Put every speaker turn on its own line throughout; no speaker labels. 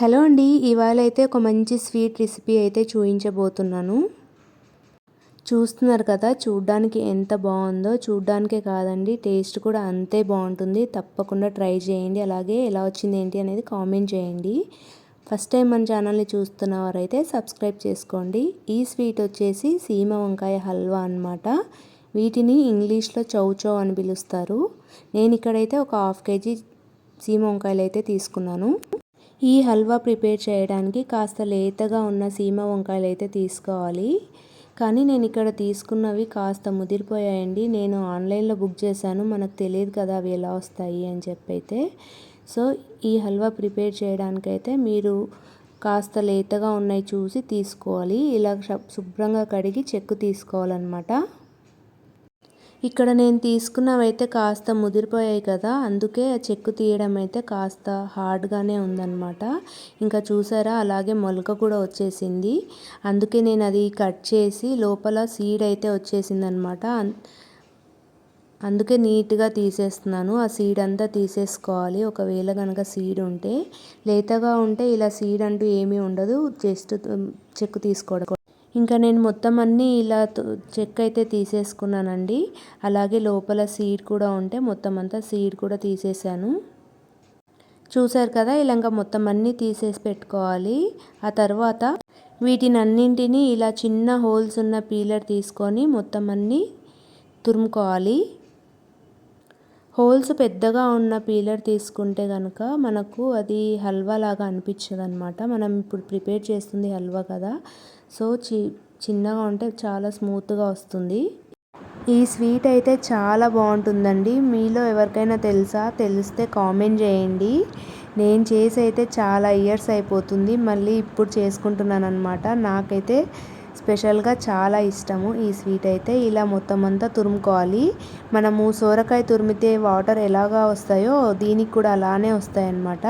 Hello అండి ఇవాళ అయితే ఒక మంచి స్వీట్ రెసిపీ అయితే చూపించబోతున్నాను చూస్తున్నారు కదా చూడ్డానికి ఎంత బాగుందో. చూడ్డానికే కాదండి టేస్ట్ కూడా అంతే బాగుంటుంది. తప్పకుండా ట్రై చేయండి. అలాగే ఎలా వచ్చింది ఏంటి అనేది కామెంట్ చేయండి. ఫస్ట్ టైం మన ఛానల్ని చూస్తున్నవారైతే సబ్స్క్రైబ్ చేసుకోండి. ఈ స్వీట్ వచ్చేసి సీమ వంకాయ హల్వా అనమాట వీటిని ఇంగ్లీష్లో చౌచౌ అని పిలుస్తారు. నేను ఇక్కడైతే ఒక హాఫ్ కేజీ సీమ వంకాయలు అయితే తీసుకున్నాను. ఈ హల్వా ప్రిపేర్ చేయడానికి కాస్త లేతగా ఉన్న సీమ వంకాయలు అయితే తీసుకోవాలి. కానీ నేను ఇక్కడ తీసుకున్నవి కాస్త ముదిరిపోయాయండి. నేను ఆన్లైన్లో బుక్ చేశాను. మనకు తెలియదు కదా అవి ఎలా వస్తాయి అని చెప్పైతే. సో ఈ హల్వా ప్రిపేర్ చేయడానికైతే మీరు కాస్త లేతగా ఉన్నాయి చూసి తీసుకోవాలి. ఇలా శుభ్రంగా కడిగి చెక్కు తీసుకోవాలన్నమాట. ఇక్కడ నేను తీసుకున్నవైతే కాస్త ముదిరిపోయాయి కదా అందుకే ఆ చెక్కు తీయడం అయితే కాస్త హార్డ్గానే ఉందన్నమాట. ఇంకా చూసారా అలాగే మొలక కూడా వచ్చేసింది. అందుకే నేను అది కట్ చేసి లోపల సీడ్ అయితే వచ్చేసింది అనమాట అందుకే నీట్గా తీసేస్తున్నాను. ఆ సీడ్ అంతా తీసేసుకోవాలి. ఒకవేళ కనుక సీడ్ ఉంటే లేతగా ఉంటే ఇలా సీడ్ అంటూ ఏమీ ఉండదు. జస్ట్ చెక్కు తీసుకోవడం. ఇంకా నేను మొత్తం అన్నీ ఇలా చెక్ అయితే తీసేసుకున్నానండి. అలాగే లోపల సీడ్ కూడా ఉంటే మొత్తం అంతా సీడ్ కూడా తీసేసాను. చూసారు కదా ఇలాగ మొత్తం అన్నీ తీసేసి పెట్టుకోవాలి. ఆ తర్వాత వీటిని అన్నింటినీ ఇలా చిన్న హోల్స్ ఉన్న పీలర్ తీసుకొని మొత్తం అన్నీ తురుముకోవాలి. హోల్స్ పెద్దగా ఉన్న పీలర్ తీసుకుంటే కనుక మనకు అది హల్వా లాగా అనిపించదు అనమాట మనం ఇప్పుడు ప్రిపేర్ చేస్తుంది హల్వా కదా. సో చి చిన్నగా ఉంటే చాలా స్మూత్గా వస్తుంది. ఈ స్వీట్ అయితే చాలా బాగుంటుందండి. మీలో ఎవరికైనా తెలుసా? తెలిస్తే కామెంట్ చేయండి. నేను చేసి అయితే చాలా ఇయర్స్ అయిపోతుంది. మళ్ళీ ఇప్పుడు చేసుకుంటున్నాను అనమాట నాకైతే స్పెషల్గా చాలా ఇష్టము ఈ స్వీట్ అయితే. ఇలా మొత్తం అంతా తురుముకోవాలి. మనము సోరకాయ తురిమితే వాటర్ ఎలాగా వస్తాయో దీనికి కూడా అలానే వస్తాయన్నమాట.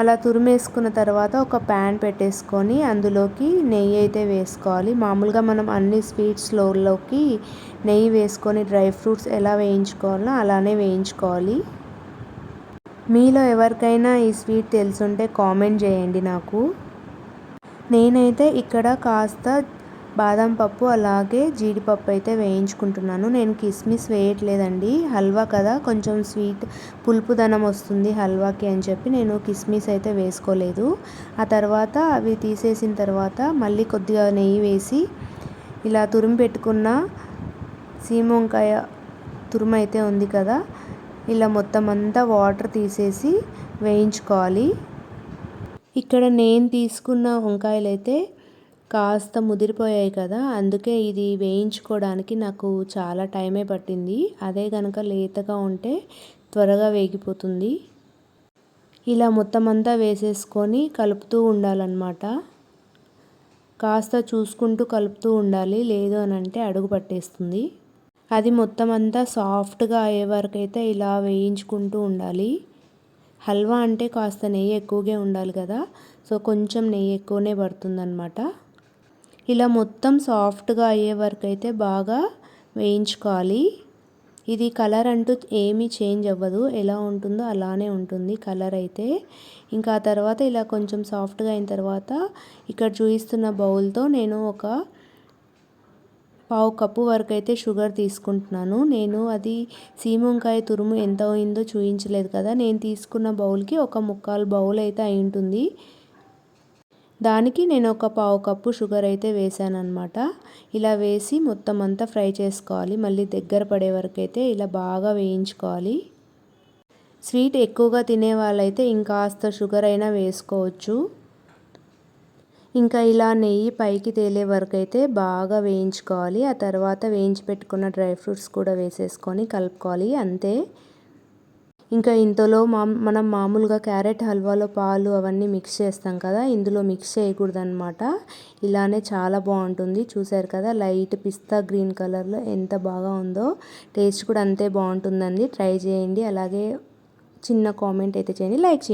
అలా తురిమేసుకున్న తర్వాత ఒక ప్యాన్ పెట్టేసుకొని అందులోకి నెయ్యి అయితే వేసుకోవాలి. మామూలుగా మనం అన్ని స్వీట్స్లోకి నెయ్యి వేసుకొని డ్రై ఫ్రూట్స్ ఎలా వేయించుకోవాలో అలానే వేయించుకోవాలి. మీలో ఎవరికైనా ఈ స్వీట్ తెలుసుంటే కామెంట్ చేయండి నాకు. నేనైతే ఇక్కడ కాస్త బాదం పప్పు అలాగే జీడిపప్పు అయితే వేయించుకుంటున్నాను. నేను కిస్మిస్ వేయట్లేదండి. హల్వా కదా కొంచెం స్వీట్ పులుపుదనం వస్తుంది హల్వాకి అని చెప్పి నేను కిస్మిస్ అయితే వేసుకోలేదు. ఆ తర్వాత అవి తీసేసిన తర్వాత మళ్ళీ కొద్దిగా నెయ్యి వేసి ఇలా తురిమి పెట్టుకున్న సీమొంకాయ తురుము అయితే ఉంది కదా ఇలా మొత్తం అంతా వాటర్ తీసేసి వేయించుకోవాలి. ఇక్కడ నేను తీసుకున్న వంకాయలు అయితే కాస్త ముదిరిపోయాయి కదా అందుకే ఇది వేయించుకోవడానికి నాకు చాలా టైమే పట్టింది. అదే కనుక లేతగా ఉంటే త్వరగా వేగిపోతుంది. ఇలా మొత్తం అంతా వేసేసుకొని కలుపుతూ ఉండాలన్నమాట. కాస్త చూసుకుంటూ కలుపుతూ ఉండాలి లేదు అని అంటే అడుగు పట్టేస్తుంది. అది మొత్తం అంతా సాఫ్ట్గా అయ్యే వరకు అయితే ఇలా వేయించుకుంటూ ఉండాలి. హల్వా అంటే కాస్త నెయ్యి ఎక్కువగా ఉండాలి కదా. సో కొంచెం నెయ్యి ఎక్కువనే పడుతుందన్నమాట. ఇలా మొత్తం సాఫ్ట్గా అయ్యే వరకు అయితే బాగా వేయించుకోవాలి. ఇది కలర్ అంటూ ఏమీ చేంజ్ అవ్వదు. ఎలా ఉంటుందో అలానే ఉంటుంది కలర్ అయితే. ఇంకా ఆ తర్వాత ఇలా కొంచెం సాఫ్ట్గా అయిన తర్వాత ఇక్కడ చూపిస్తున్న బౌల్తో నేను ఒక పావు కప్పు వరకు అయితే షుగర్ తీసుకుంటున్నాను. నేను అది సీమంకాయ తురుము ఎంత అయిందో చూపించలేదు కదా. నేను తీసుకున్న బౌల్కి ఒక ముక్కాలు బౌల్ అయితే అయి ఉంటుంది దానికి నేను ఒక పావు కప్పు షుగర్ అయితే వేసాను అనమాట ఇలా వేసి మొత్తం అంతా ఫ్రై చేసుకోవాలి. మళ్ళీ దగ్గర పడే వరకు అయితే ఇలా బాగా వేయించుకోవాలి. స్వీట్ ఎక్కువగా తినే వాళ్ళైతే ఇంకాస్త షుగర్ అయినా వేసుకోవచ్చు. ఇంకా ఇలా నెయ్యి పైకి తేలే వరకు అయితే బాగా వేయించుకోవాలి. ఆ తర్వాత వేయించి పెట్టుకున్న డ్రై ఫ్రూట్స్ కూడా వేసేసుకొని కలుపుకోవాలి. అంతే. ఇంకా ఇంతలో మా మనం మామూలుగా క్యారెట్ హల్వాలో పాలు అవన్నీ మిక్స్ చేస్తాం కదా ఇందులో మిక్స్ చేయకూడదనమాట ఇలానే చాలా బాగుంటుంది. చూసారు కదా లైట్ పిస్తా గ్రీన్ కలర్లో ఎంత బాగా ఉందో. టేస్ట్ కూడా అంతే బాగుంటుందండి. ట్రై చేయండి. అలాగే చిన్న కామెంట్ అయితే చేయండి. లైక్ చేయండి.